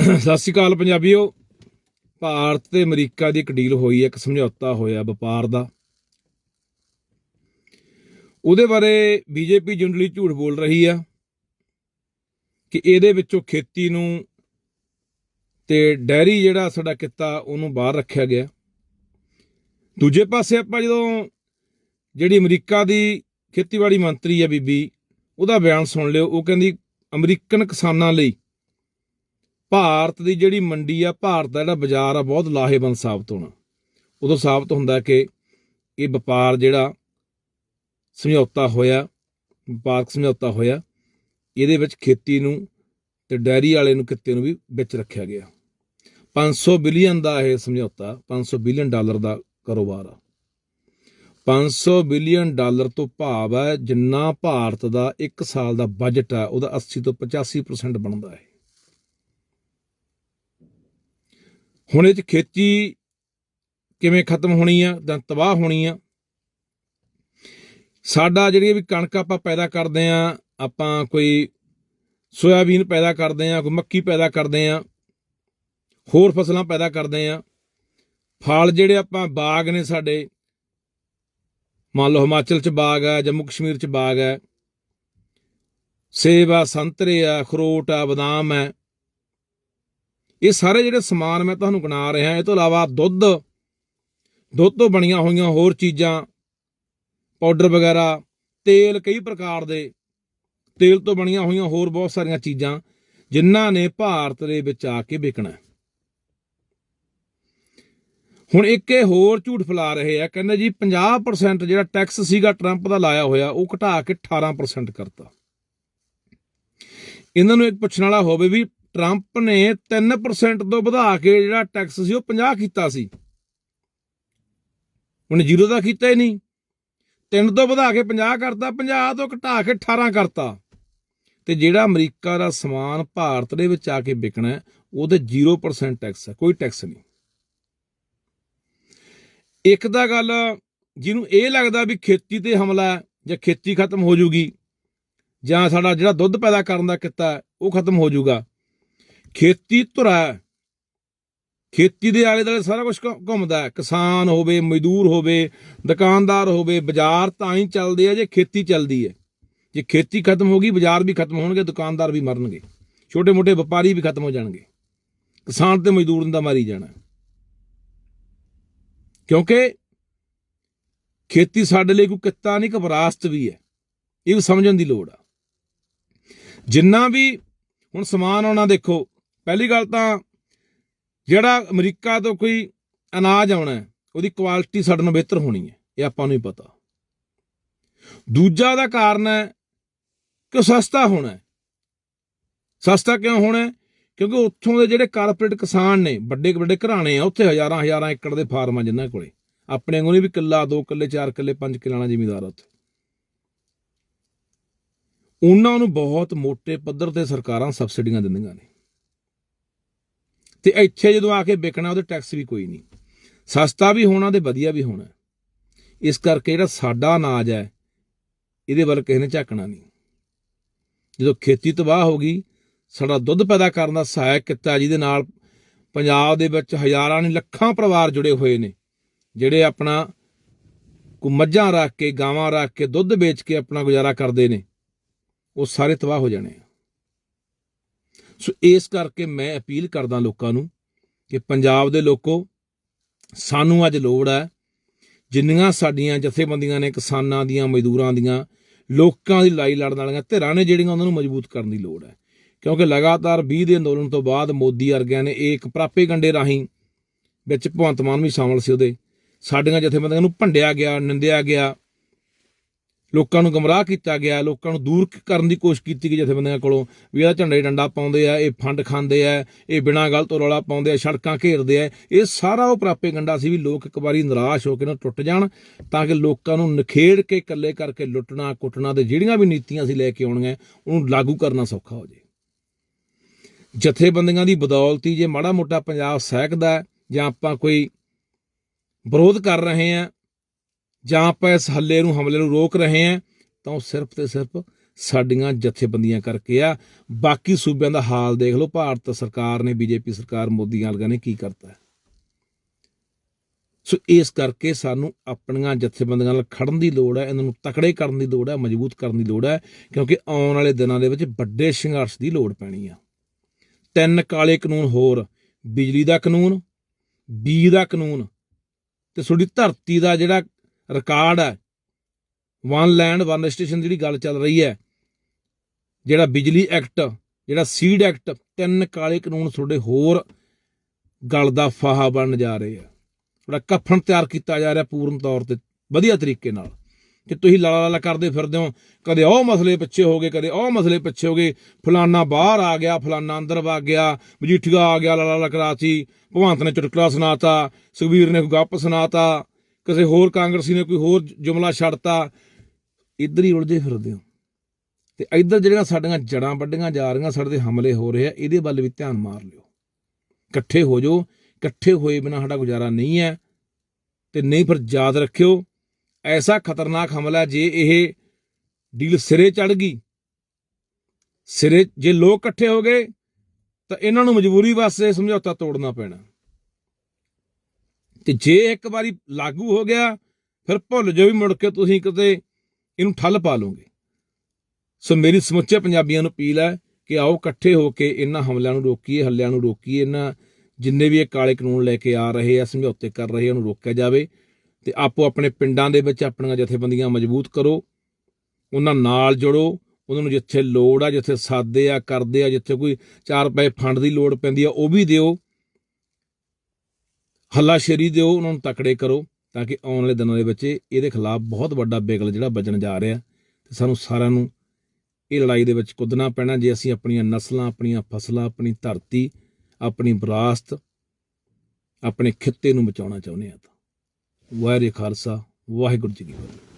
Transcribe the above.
ਸਤਿ ਸ਼੍ਰੀ ਅਕਾਲ ਪੰਜਾਬੀਓ। ਭਾਰਤ ਤੇ ਅਮਰੀਕਾ ਦੀ ਇੱਕ ਡੀਲ ਹੋਈ ਹੈ, ਇੱਕ ਸਮਝੌਤਾ ਹੋਇਆ ਵਪਾਰ ਦਾ। ਉਹਦੇ ਬਾਰੇ ਬੀਜੇਪੀ ਜੁੰਡਲੀ ਝੂਠ ਬੋਲ ਰਹੀ ਆ ਕਿ ਇਹਦੇ ਵਿੱਚੋਂ ਖੇਤੀ ਨੂੰ ਤੇ ਡੈਰੀ ਜਿਹੜਾ ਸਾਡਾ ਕਿੱਤਾ, ਉਹਨੂੰ ਬਾਹਰ ਰੱਖਿਆ ਗਿਆ। ਦੂਜੇ ਪਾਸੇ ਆਪਾਂ ਜਦੋਂ ਜਿਹੜੀ ਅਮਰੀਕਾ ਦੀ ਖੇਤੀਬਾੜੀ ਮੰਤਰੀ ਹੈ ਬੀਬੀ, ਉਹਦਾ ਬਿਆਨ ਸੁਣ ਲਿਓ। ਉਹ ਕਹਿੰਦੀ, ਅਮਰੀਕਨ ਕਿਸਾਨਾਂ ਲਈ ਭਾਰਤ ਦੀ ਜਿਹੜੀ ਮੰਡੀ ਆ, ਭਾਰਤ ਦਾ ਜਿਹੜਾ ਬਾਜ਼ਾਰ ਆ, ਬਹੁਤ ਲਾਹੇਵੰਦ ਸਾਬਤ ਹੋਣਾ। ਉਦੋਂ ਸਾਬਤ ਹੁੰਦਾ ਕਿ ਇਹ ਵਪਾਰ ਜਿਹੜਾ ਸਮਝੌਤਾ ਹੋਇਆ, ਵਪਾਰਕ ਸਮਝੌਤਾ ਹੋਇਆ, ਇਹਦੇ ਵਿੱਚ ਖੇਤੀ ਨੂੰ ਤੇ ਡੈਰੀ ਵਾਲੇ ਨੂੰ, ਕਿੱਤੇ ਨੂੰ ਵੀ ਵਿੱਚ ਰੱਖਿਆ ਗਿਆ। 500 ਬਿਲੀਅਨ ਦਾ ਇਹ ਸਮਝੌਤਾ 500 ਬਿਲੀਅਨ ਡਾਲਰ ਦਾ ਕਾਰੋਬਾਰ ਆ। 500 ਬਿਲੀਅਨ ਡਾਲਰ ਤੋਂ ਭਾਵ ਹੈ ਜਿੰਨਾ ਭਾਰਤ ਦਾ 1 ਸਾਲ ਦਾ ਬਜਟ ਆ, ਉਹਦਾ 80 ਤੋਂ 85% ਬਣਦਾ ਹੈ। ਹੁਣ ਇਹ ਚ ਖੇਤੀ ਕਿਵੇਂ ਖਤਮ ਹੋਣੀ ਆ, ਜਾਂ ਤਬਾਹ ਹੋਣੀ ਆ? ਸਾਡਾ ਜਿਹੜੀ ਵੀ ਕਣਕ ਆਪਾਂ ਪੈਦਾ ਕਰਦੇ ਆ, ਆਪਾਂ ਕੋਈ ਸੋਇਆਬੀਨ ਪੈਦਾ ਕਰਦੇ ਆ, ਕੋਈ ਮੱਕੀ ਪੈਦਾ ਕਰਦੇ ਆ, ਹੋਰ ਫਸਲਾਂ ਪੈਦਾ ਕਰਦੇ ਆ, ਫਲ ਜਿਹੜੇ ਆਪਾਂ ਬਾਗ ਨੇ ਸਾਡੇ, ਮੰਨ ਲਓ ਹਿਮਾਚਲ ਚ ਬਾਗ ਆ, ਜੰਮੂ ਕਸ਼ਮੀਰ ਚ ਬਾਗ ਹੈ ਸੇਬ ਆ, ਸੰਤਰੇ ਆ, ਅਖਰੋਟ ਆ, ਬਦਾਮ ਹੈ ਇਹ ਸਾਰੇ ਜਿਹੜੇ ਸਮਾਨ ਮੈਂ ਤੁਹਾਨੂੰ ਗਿਣਾ ਰਿਹਾ, ਇਹ ਤੋਂ ਇਲਾਵਾ ਦੁੱਧ ਦੁੱਧ ਤੋਂ ਬਣੀਆਂ ਹੋਈਆਂ ਹੋਰ ਚੀਜ਼ਾਂ ਪਾਊਡਰ ਵਗੈਰਾ, ਤੇਲ ਕਈ ਪ੍ਰਕਾਰ ਦੇ, ਤੇਲ ਤੋਂ ਬਣੀਆਂ ਹੋਈਆਂ ਹੋਰ ਬਹੁਤ ਸਾਰੀਆਂ ਚੀਜ਼ਾਂ ਜਿਨ੍ਹਾਂ ਨੇ ਭਾਰਤ ਦੇ ਵਿੱਚ ਆ ਕੇ ਵਿਕਣਾ ਹੁਣ ਇੱਕ ਇਹ ਹੋਰ ਝੂਠ ਫੈਲਾ ਰਹੇ ਆ, ਕਹਿੰਦੇ ਜੀ 50% ਜਿਹੜਾ ਟੈਕਸ ਸੀਗਾ ਟਰੰਪ ਦਾ ਲਾਇਆ ਹੋਇਆ, ਉਹ ਘਟਾ ਕੇ 18% ਕਰਤਾ। ਇਹਨਾਂ ਨੂੰ ਇੱਕ ਪੁੱਛਣ ਵਾਲਾ ਹੋਵੇ ਵੀ ਟਰੰਪ ਨੇ 3% ਤੋਂ ਵਧਾ ਕੇ ਜਿਹੜਾ ਟੈਕਸ ਸੀ ਉਹ 50 ਕੀਤਾ ਸੀ। ਉਹਨੇ ਜ਼ੀਰੋ ਦਾ ਕੀਤਾ ਹੀ ਨਹੀਂ। 3 ਤੋਂ ਵਧਾ ਕੇ 50 ਕਰਤਾ 50 ਤੋਂ ਘਟਾ ਕੇ 18 ਕਰਤਾ। ਤੇ ਜਿਹੜਾ ਅਮਰੀਕਾ ਦਾ ਸਮਾਨ ਭਾਰਤ ਦੇ ਵਿੱਚ ਆ ਕੇ ਵਿਕਣਾ ਉਹਦੇ 0% ਟੈਕਸ ਹੈ, ਕੋਈ ਟੈਕਸ ਨਹੀਂ। ਇੱਕ ਤਾਂ ਗੱਲ ਜਿਹਨੂੰ ਇਹ ਲੱਗਦਾ ਵੀ ਖੇਤੀ ਤੇ ਹਮਲਾ ਜਾਂ ਖੇਤੀ ਖਤਮ ਹੋ ਜੂਗੀ, ਜਾਂ ਸਾਡਾ ਜਿਹੜਾ ਦੁੱਧ ਪੈਦਾ ਕਰਨ ਦਾ ਕਿੱਤਾ ਉਹ ਖਤਮ ਹੋ ਜੂਗਾ। ਖੇਤੀ ਧੁਰਾ ਖੇਤੀ ਦੇ ਆਲੇ ਦੁਆਲੇ ਸਾਰਾ ਕੁਝ ਘੁੰਮਦਾ ਕਿਸਾਨ ਹੋਵੇ, ਮਜ਼ਦੂਰ ਹੋਵੇ, ਦੁਕਾਨਦਾਰ ਹੋਵੇ, ਬਾਜ਼ਾਰ ਤਾਂ ਹੀ ਚੱਲਦੇ ਆ ਜੇ ਖੇਤੀ ਚੱਲਦੀ ਹੈ। ਜੇ ਖੇਤੀ ਖਤਮ ਹੋ ਗਈ, ਬਾਜ਼ਾਰ ਵੀ ਖਤਮ ਹੋਣਗੇ, ਦੁਕਾਨਦਾਰ ਵੀ ਮਰਨਗੇ। ਛੋਟੇ ਮੋਟੇ ਵਪਾਰੀ ਵੀ ਖਤਮ ਹੋ ਜਾਣਗੇ। ਕਿਸਾਨ ਤੇ ਮਜ਼ਦੂਰ ਦਾ ਮਾਰੀ ਜਾਣਾ ਕਿਉਂਕਿ ਖੇਤੀ ਸਾਡੇ ਲਈ ਕੋਈ ਕਿੱਤਾ ਨਹੀਂ ਕਿ ਵੀ ਹੈ। ਇਹ ਵੀ ਸਮਝਣ ਦੀ ਲੋੜ ਆ। ਜਿੰਨਾ ਵੀ ਹੁਣ ਸਮਾਨ ਆਉਣਾ ਦੇਖੋ ਪਹਿਲੀ ਗੱਲ ਤਾਂ ਜਿਹੜਾ ਅਮਰੀਕਾ ਤੋਂ ਕੋਈ ਅਨਾਜ ਆਉਣਾ ਉਹਦੀ ਕੁਆਲਿਟੀ ਸਾਡੇ ਨਾਲੋਂ ਬਿਹਤਰ ਹੋਣੀ ਹੈ, ਇਹ ਆਪਾਂ ਨੂੰ ਹੀ ਪਤਾ। ਦੂਜਾ ਦਾ ਕਾਰਨ ਹੈ ਕਿ ਉਹ ਸਸਤਾ ਹੋਣਾ ਸਸਤਾ ਕਿਉਂ ਹੋਣਾ ਕਿਉਂਕਿ ਉੱਥੋਂ ਦੇ ਜਿਹੜੇ ਕਾਰਪੋਰੇਟ ਕਿਸਾਨ ਨੇ, ਵੱਡੇ ਵੱਡੇ ਘਰਾਣੇ ਆ, ਉੱਥੇ ਹਜ਼ਾਰਾਂ ਹਜ਼ਾਰਾਂ ਏਕੜ ਦੇ ਫਾਰਮ ਆ ਜਿਨ੍ਹਾਂ ਕੋਲੇ, ਆਪਣੇ ਵਾਂਗੂ ਨਹੀਂ ਵੀ ਕਿੱਲਾ, ਦੋ ਕਿੱਲੇ, ਚਾਰ ਕਿੱਲੇ, ਪੰਜ ਕਿੱਲਾ ਜ਼ਿਮੀਦਾਰ ਆ ਉੱਥੇ। ਉਹਨਾਂ ਨੂੰ ਬਹੁਤ ਮੋٹے ਪੱਧਰ ਤੇ ਸਰਕਾਰਾਂ ਸਬਸਿਡੀਆਂ ਦਿੰਦੀਆਂ ਨੇ। ਤੇ ਇੱਥੇ ਜਦੋਂ ਆ ਕੇ ਵਿਕਣਾ, ਉਹਦੇ ਟੈਕਸ ਵੀ ਕੋਈ ਨਹੀਂ। ਸਸਤਾ ਵੀ ਹੋਣਾ ਤੇ ਵਧੀਆ ਵੀ ਹੋਣਾ। ਇਸ ਕਰਕੇ ਜਿਹੜਾ ਸਾਡਾ ਅਨਾਜ ਹੈ, ਇਹਦੇ ਵੱਲ ਕਿਸੇ ਨੇ ਝਾਕਣਾ ਨਹੀਂ। ਜਦੋਂ ਖੇਤੀ ਤਬਾਹ ਹੋ ਗਈ, ਸਾਡਾ ਦੁੱਧ ਪੈਦਾ ਕਰਨ ਦਾ ਸਹਾਇਕ ਕਿੱਤਾ ਜਿਹਦੇ ਨਾਲ ਪੰਜਾਬ ਦੇ ਵਿੱਚ ਹਜ਼ਾਰਾਂ ਨਹੀਂ, ਲੱਖਾਂ ਪਰਿਵਾਰ ਜੁੜੇ ਹੋਏ ਨੇ, ਜਿਹੜੇ ਆਪਣਾ ਕੋ ਮੱਝਾਂ ਰੱਖ ਕੇ, ਗਾਵਾਂ ਰੱਖ ਕੇ, ਦੁੱਧ ਵੇਚ ਕੇ ਆਪਣਾ ਗੁਜ਼ਾਰਾ ਕਰਦੇ ਨੇ, ਉਹ ਸਾਰੇ ਤਬਾਹ ਹੋ ਜਾਣੇ ਆ। ਸੋ ਇਸ ਕਰਕੇ ਮੈਂ ਅਪੀਲ ਕਰਦਾ ਲੋਕਾਂ ਨੂੰ ਕਿ ਪੰਜਾਬ ਦੇ ਲੋਕੋ, ਸਾਨੂੰ ਅੱਜ ਲੋੜ ਹੈ, ਜਿੰਨੀਆਂ ਸਾਡੀਆਂ ਜਥੇਬੰਦੀਆਂ ਨੇ ਕਿਸਾਨਾਂ ਦੀਆਂ, ਮਜ਼ਦੂਰਾਂ ਦੀਆਂ, ਲੋਕਾਂ ਦੀ ਲੜਾਈ ਲੜਨ ਵਾਲੀਆਂ ਧਿਰਾਂ ਨੇ ਜਿਹੜੀਆਂ ਉਹਨਾਂ ਨੂੰ ਮਜ਼ਬੂਤ ਕਰਨ ਦੀ ਲੋੜ ਹੈ। ਕਿਉਂਕਿ ਲਗਾਤਾਰ 20 ਦੇ ਅੰਦੋਲਨ ਤੋਂ ਬਾਅਦ ਮੋਦੀ ਵਰਗਿਆਂ ਨੇ ਇਹ ਇੱਕ ਪ੍ਰਾਪੇ ਗੰਡੇ ਰਾਹੀਂ ਵਿੱਚ ਭਗਵੰਤ ਮਾਨ ਵੀ ਸ਼ਾਮਲ ਸੀ ਉਹਦੇ। ਸਾਡੀਆਂ ਜਥੇਬੰਦੀਆਂ ਨੂੰ ਭੰਡਿਆ ਗਿਆ, ਨਿੰਦਿਆ ਗਿਆ ਲੋਕਾਂ ਨੂੰ ਗਮਰਾਹ ਕੀਤਾ ਗਿਆ, ਲੋਕਾਂ ਨੂੰ ਦੂਰ ਕਰਨ ਦੀ ਕੋਸ਼ਿਸ਼ ਕੀਤੀ ਗਈ ਜਥੇਬੰਦੀਆਂ ਕੋਲੋਂ ਵੀ ਇਹਦਾ ਝੰਡੇ ਡੰਡਾ ਪਾਉਂਦੇ ਆ, ਇਹ ਫੰਡ ਖਾਂਦੇ ਆ, ਇਹ ਬਿਨਾਂ ਗੱਲ ਤੋਂ ਰੌਲਾ ਪਾਉਂਦੇ ਆ, ਸੜਕਾਂ ਘੇਰਦੇ ਆ, ਇਹ ਸਾਰਾ ਉਹ ਪ੍ਰਾਪੇ ਗੰਡਾ ਸੀ ਵੀ ਲੋਕ ਇੱਕ ਵਾਰੀ ਨਿਰਾਸ਼ ਹੋ ਕੇ ਨਾ ਟੁੱਟ ਜਾਣ ਤਾਂ ਕਿ ਲੋਕਾਂ ਨੂੰ ਨਖੇੜ ਕੇ ਇਕੱਲੇ ਕਰਕੇ ਲੁੱਟਣਾ, ਕੁੱਟਣਾ ਤੇ ਜਿਹੜੀਆਂ ਵੀ ਨੀਤੀਆਂ ਸੀ ਲੈ ਕੇ ਆਉਣੀਆਂ, ਉਹਨੂੰ ਲਾਗੂ ਕਰਨਾ ਸੌਖਾ ਹੋ ਜੇ ਜਥੇਬੰਦੀਆਂ ਦੀ ਬਦੌਲਤੀ ਜੇ ਮਾੜਾ ਮੋਟਾ ਪੰਜਾਬ ਸਹਿਕਦਾ ਜਾਂ ਆਪਾਂ ਕੋਈ ਵਿਰੋਧ ਕਰ ਰਹੇ ਆ ਜਾਂ ਆਪਾਂ ਇਸ ਹੱਲੇ ਨੂੰ, ਹਮਲੇ ਨੂੰ ਰੋਕ ਰਹੇ ਹਾਂ, ਤਾਂ ਉਹ ਸਿਰਫ ਤੇ ਸਿਰਫ ਸਾਡੀਆਂ ਜਥੇਬੰਦੀਆਂ ਕਰਕੇ ਆ। ਬਾਕੀ ਸੂਬਿਆਂ ਦਾ ਹਾਲ ਦੇਖ ਲਓ, ਭਾਰਤ ਸਰਕਾਰ ਨੇ, ਬੀਜੇਪੀ ਸਰਕਾਰ ਮੋਦੀ ਵਾਲਿਆਂ ਨੇ ਕੀ ਕਰਤਾ ਸੋ ਇਸ ਕਰਕੇ ਸਾਨੂੰ ਆਪਣੀਆਂ ਜਥੇਬੰਦੀਆਂ ਨਾਲ ਖੜਨ ਦੀ ਲੋੜ ਹੈ, ਇਹਨਾਂ ਨੂੰ ਤਕੜੇ ਕਰਨ ਦੀ ਲੋੜ ਹੈ, ਮਜ਼ਬੂਤ ਕਰਨ ਦੀ ਲੋੜ ਹੈ, ਕਿਉਂਕਿ ਆਉਣ ਵਾਲੇ ਦਿਨਾਂ ਦੇ ਵਿੱਚ ਵੱਡੇ ਸੰਘਰਸ਼ ਦੀ ਲੋੜ ਪੈਣੀ ਆ। ਤਿੰਨ ਕਾਲੇ ਕਾਨੂੰਨ ਹੋਰ, ਬਿਜਲੀ ਦਾ ਕਾਨੂੰਨ ਬੀ ਦਾ ਕਾਨੂੰਨ ਤੇ ਤੁਹਾਡੀ ਧਰਤੀ ਦਾ ਜਿਹੜਾ ਰਿਕਾਰਡ ਹੈ। ਵਨ ਲੈਂਡ ਵਨ ਰਜਿਸਟ੍ਰੇਸ਼ਨ ਜਿਹੜੀ ਗੱਲ ਚੱਲ ਰਹੀ ਹੈ, ਜਿਹੜਾ ਬਿਜਲੀ ਐਕਟ, ਜਿਹੜਾ ਸੀਡ ਐਕਟ, ਤਿੰਨ ਕਾਲੇ ਕਾਨੂੰਨ ਤੁਹਾਡੇ ਹੋਰ ਗਲ ਦਾ ਫਾਹਾ ਬਣਨ ਜਾ ਰਹੇ ਆ। ਤੁਹਾਡਾ ਕਫਨ ਤਿਆਰ ਕੀਤਾ ਜਾ ਰਿਹਾ ਪੂਰਨ ਤੌਰ ਤੇ, ਵਧੀਆ ਤਰੀਕੇ ਨਾਲ। ਕਿ ਤੁਸੀਂ ਲਾਲਾ ਲਾਲਾ ਕਰਦੇ ਫਿਰਦੇ ਹੋ, ਕਦੇ ਉਹ ਮਸਲੇ ਪਿੱਛੇ ਹੋ ਗਏ, ਕਦੇ ਉਹ ਮਸਲੇ ਪਿੱਛੇ ਹੋ ਗਏ। ਫਲਾਨਾ ਬਾਹਰ ਆ ਗਿਆ, ਫਲਾਨਾ ਅੰਦਰ ਵਗ ਗਿਆ, ਮਜੀਠੀਆ ਆ ਗਿਆ, ਲਾਲਾ ਲਾਲਾ ਕਰਾਤੀ ਭਗਵੰਤ ਨੇ ਚੁਟਕਲਾ ਸੁਣਾਤਾ, ਸੁਖਬੀਰ ਨੇ ਕੋਈ ਗੱਪ ਸੁਣਾਤਾ ਕਿਸੇ ਹੋਰ ਕਾਂਗਰਸੀ ਨੇ ਕੋਈ ਹੋਰ ਜੁਮਲਾ ਛੱਡਤਾ, ਇੱਧਰ ਹੀ ਉਲਝੇ ਫਿਰਦੇ ਹੋ। ਤੇ ਇੱਧਰ ਜਿਹੜੀਆਂ ਸਾਡੀਆਂ ਜੜਾਂ ਵੱਡੀਆਂ ਜਾ ਰਹੀਆਂ, ਸਾਡੇ ਤੇ ਹਮਲੇ ਹੋ ਰਹੇ ਆ, ਇਹਦੇ ਵੱਲ ਵੀ ਧਿਆਨ ਮਾਰ ਲਿਓ। ਇਕੱਠੇ ਹੋ ਜਾਓ, ਇਕੱਠੇ ਹੋਏ ਬਿਨਾ ਸਾਡਾ ਗੁਜ਼ਾਰਾ ਨਹੀਂ ਹੈ, ਤੇ ਨਹੀਂ ਫਿਰ ਯਾਦ ਰੱਖਿਓ, ਐਸਾ ਖਤਰਨਾਕ ਹਮਲਾ ਜੇ ਇਹ ਡੀਲ ਸਿਰੇ ਚੜ ਗਈ। ਸਿਰੇ, ਜੇ ਲੋਕ ਇਕੱਠੇ ਹੋ ਗਏ, ਤਾਂ ਇਹਨਾਂ ਨੂੰ ਮਜਬੂਰੀ ਵਾਸਤੇ ਸਮਝੌਤਾ ਤੋੜਨਾ ਪੈਣਾ। ਤੇ ਜੇ ਇੱਕ ਵਾਰੀ ਲਾਗੂ ਹੋ ਗਿਆ, ਫਿਰ ਭੁੱਲ ਜਾਓ ਵੀ ਮੁੜ ਕੇ ਤੁਸੀਂ ਕਿਤੇ ਇਹਨੂੰ ਠੱਲ ਪਾ ਲਓਗੇ। ਸੋ ਮੇਰੀ ਸਮੁੱਚੇ ਪੰਜਾਬੀਆਂ ਨੂੰ ਅਪੀਲ ਹੈ ਕਿ ਆਓ ਇਕੱਠੇ ਹੋ ਕੇ ਇਹਨਾਂ ਹਮਲਿਆਂ ਨੂੰ ਰੋਕੀਏ, ਹੱਲਿਆਂ ਨੂੰ ਰੋਕੀਏ, ਇਹਨਾਂ ਜਿੰਨੇ ਵੀ ਇਹ ਕਾਲੇ ਕਾਨੂੰਨ ਲੈ ਕੇ ਆ ਰਹੇ ਆ, ਸਮਝੌਤੇ ਕਰ ਰਹੇ ਆ, ਉਹਨੂੰ ਰੋਕਿਆ ਜਾਵੇ ਤੇ ਆਪੋ ਆਪਣੇ ਪਿੰਡਾਂ ਦੇ ਵਿੱਚ ਆਪਣੀਆਂ ਜਥੇਬੰਦੀਆਂ ਮਜ਼ਬੂਤ ਕਰੋ, ਉਹਨਾਂ ਨਾਲ ਜੁੜੋ, ਉਹਨਾਂ ਨੂੰ ਜਿੱਥੇ ਲੋੜ ਆ, ਜਿੱਥੇ ਸਾਦੇ ਆ, ਕਰਦੇ ਆ, ਜਿੱਥੇ ਕੋਈ ਚਾਰ ਪੈਸੇ ਫੰਡ ਦੀ ਲੋੜ ਪੈਂਦੀ ਆ, ਉਹ ਵੀ ਦਿਓ। ਹੱਲਾਸ਼ੇਰੀ ਦਿਓ, ਉਹਨਾਂ ਨੂੰ ਤਕੜੇ ਕਰੋ ਤਾਂ ਕਿ ਆਉਣ ਵਾਲੇ ਦਿਨਾਂ ਦੇ ਵਿੱਚ ਇਹਦੇ ਖਿਲਾਫ ਬਹੁਤ ਵੱਡਾ ਬਿਗਲ ਜਿਹੜਾ ਵੱਜਣ ਜਾ ਰਿਹਾ। ਤੇ ਸਾਨੂੰ ਸਾਰਿਆਂ ਨੂੰ ਇਹ ਲੜਾਈ ਦੇ ਵਿੱਚ ਕੁੱਦਣਾ ਪੈਣਾ, ਜੇ ਅਸੀਂ ਆਪਣੀਆਂ ਨਸਲਾਂ, ਆਪਣੀਆਂ ਫਸਲਾਂ, ਆਪਣੀ ਧਰਤੀ, ਆਪਣੀ ਵਿਰਾਸਤ, ਆਪਣੇ ਖਿੱਤੇ ਨੂੰ ਬਚਾਉਣਾ ਚਾਹੁੰਦੇ ਹਾਂ ਤਾਂ। ਵਾਹਿਗੁਰੂ ਖਾਲਸਾ, ਵਾਹਿਗੁਰੂ ਜੀ ਕੀ ਫਤਿਹ।